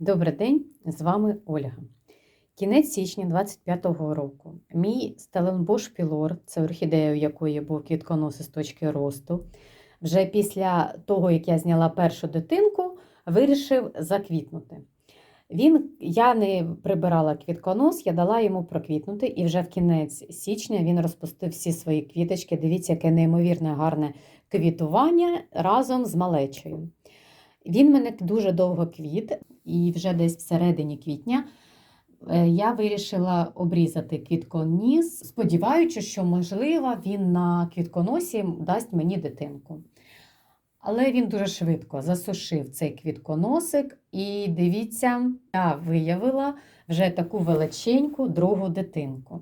Добрий день, з вами Ольга. Кінець січня 25-го року. Мій Стеленбош Пілор, це орхідея, у якої був квітконос із точки росту. Вже після того, як я зняла першу дитинку, вирішив заквітнути. Він, я не прибирала квітконос, я дала йому проквітнути, і вже в кінець січня він розпустив всі свої квіточки. Дивіться, яке неймовірне гарне квітування разом з малечею. Він мене дуже довго квіт, і вже десь всередині квітня е, я вирішила обрізати квітконіс, сподіваючись, що, можливо, він на квітконосі дасть мені дитинку. Але він дуже швидко засушив цей квітконосик, і дивіться, я виявила вже таку величеньку другу дитинку.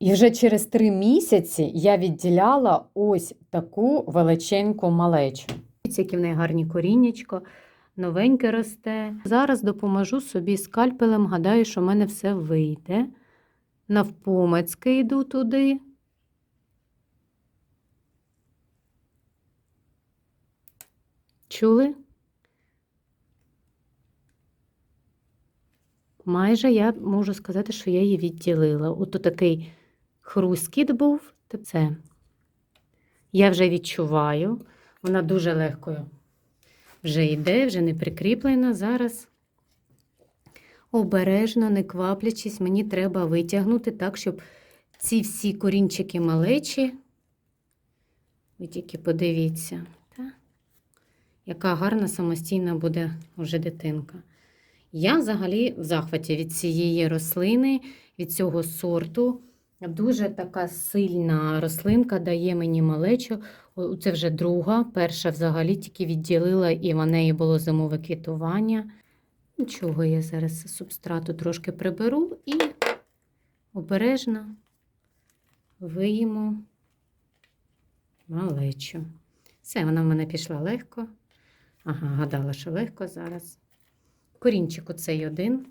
І вже через три місяці я відділяла ось таку величеньку малечу. Дивіться, які в неї гарні коріннячко, новеньке росте. Зараз допоможу собі скальпелем, гадаю, що в мене все вийде. Навпомацьки йду туди. Чули? Майже я можу сказати, що я її відділила. Ото такий хрускіт був. Це я вже відчуваю. Вона дуже легко вже йде, вже не прикріплена. Зараз обережно, не кваплячись, мені треба витягнути так, щоб ці всі корінчики малечі, ви тільки подивіться, та? яка гарна самостійна буде вже дитинка. Я взагалі в захваті від цієї рослини, від цього сорту. Дуже така сильна рослинка дає мені малечу. Це вже друга. Перша взагалі тільки відділила, і в неї було зимове квітування. Нічого, я зараз субстрату трошки приберу і обережно виїму малечу. Все, вона в мене пішла легко. Ага, гадала, що легко зараз. Корінчик оцей один.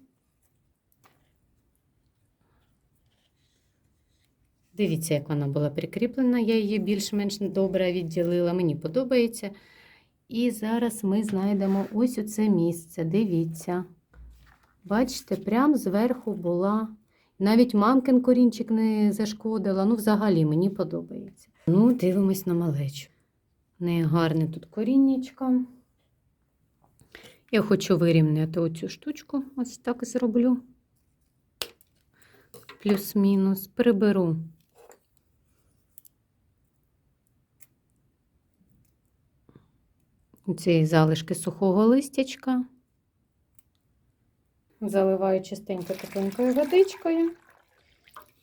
Дивіться, як вона була прикріплена, я її більш-менш добре відділила, мені подобається. І зараз ми знайдемо ось оце місце. Дивіться. Бачите, прямо зверху була. Навіть мамкин корінчик не зашкодила. Ну, взагалі, мені подобається. Ну, дивимось на малечу. В гарне тут коріннячко. Я хочу вирівняти оцю штучку, ось так зроблю. Плюс-мінус. Приберу цієї залишки сухого листячка. Заливаю частенько тепленькою водичкою.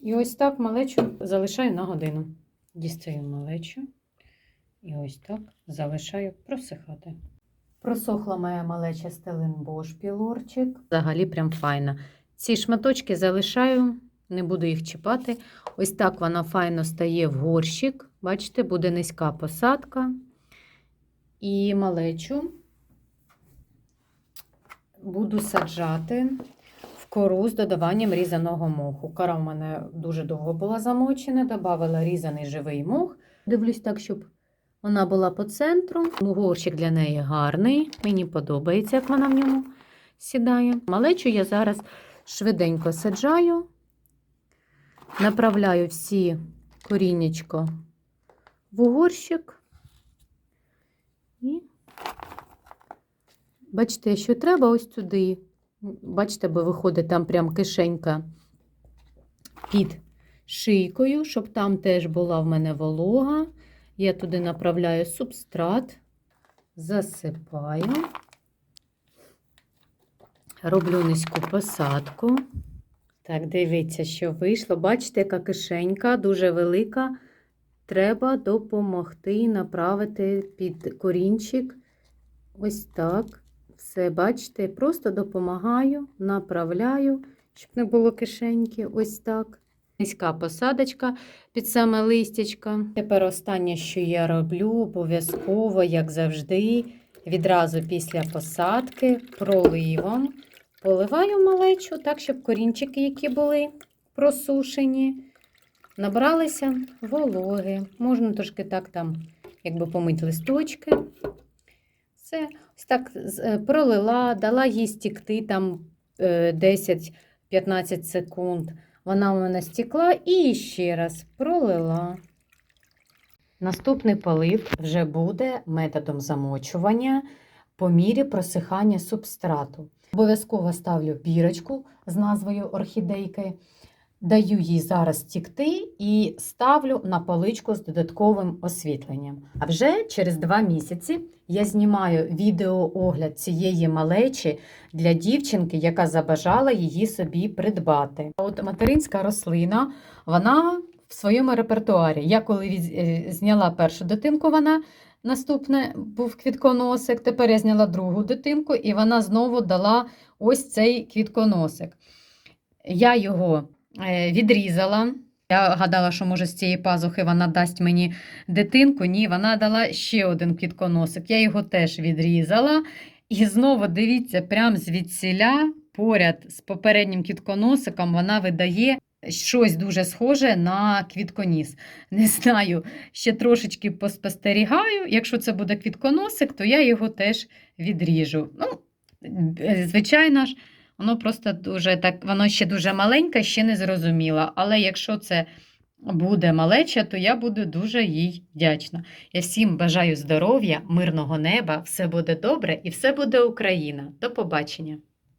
І ось так малечу залишаю на годину. Дістаю малечу. І ось так залишаю просихати. Просохла моя малеча стеленбош пілорчик. Взагалі прям файна. Ці шматочки залишаю, не буду їх чіпати. Ось так вона файно стає в горщик. Бачите, буде низька посадка. І малечу буду саджати в кору з додаванням різаного моху. Кора в мене дуже довго була замочена, додавала різаний живий мох. Дивлюсь так, щоб вона була по центру. Горщик для неї гарний. Мені подобається, як вона в ньому сідає. Малечу я зараз швиденько саджаю, направляю всі коріннячко в горщик. І бачите, що треба ось сюди. Бачите, бо виходить там прям кишенька під шийкою, щоб там теж була в мене волога. Я туди направляю субстрат, засипаю, роблю низьку посадку. Так, дивіться, що вийшло. Бачите, яка кишенька дуже велика. Треба допомогти направити під корінчик. Ось так. Все, бачите, просто допомагаю, направляю, щоб не було кишеньки. Ось так. Низька посадочка під саме листячко. Тепер останнє, що я роблю, обов'язково, як завжди, відразу після посадки проливом. Поливаю малечу, так, щоб корінчики, які були просушені, набралися вологи. Можна трошки так там, якби помити листочки. Все. Ось так е, пролила, дала їй стікти там е, 10-15 секунд. Вона у мене стекла і ще раз пролила. Наступний полив вже буде методом замочування по мірі просихання субстрату. Обов'язково ставлю бірочку з назвою орхідейки, даю їй зараз тікти і ставлю на поличку з додатковим освітленням. А вже через два місяці я знімаю відеоогляд цієї малечі для дівчинки, яка забажала її собі придбати. От материнська рослина, вона в своєму репертуарі. Я коли е, зняла першу дитинку, вона наступне був квітконосик. Тепер я зняла другу дитинку, і вона знову дала ось цей квітконосик. Я його відрізала. Я гадала, що може з цієї пазухи вона дасть мені дитинку. Ні, вона дала ще один квітконосик. Я його теж відрізала. І знову дивіться, прям звідсіля поряд з попереднім квітконосиком вона видає щось дуже схоже на квітконіс. Не знаю, ще трошечки поспостерігаю. Якщо це буде квітконосик, то я його теж відріжу. Ну, е, звичайно ж, воно просто дуже так, воно ще дуже маленьке, ще не зрозуміло. Але якщо це буде малеча, то я буду дуже їй вдячна. Я всім бажаю здоров'я, мирного неба, все буде добре і все буде Україна. До побачення!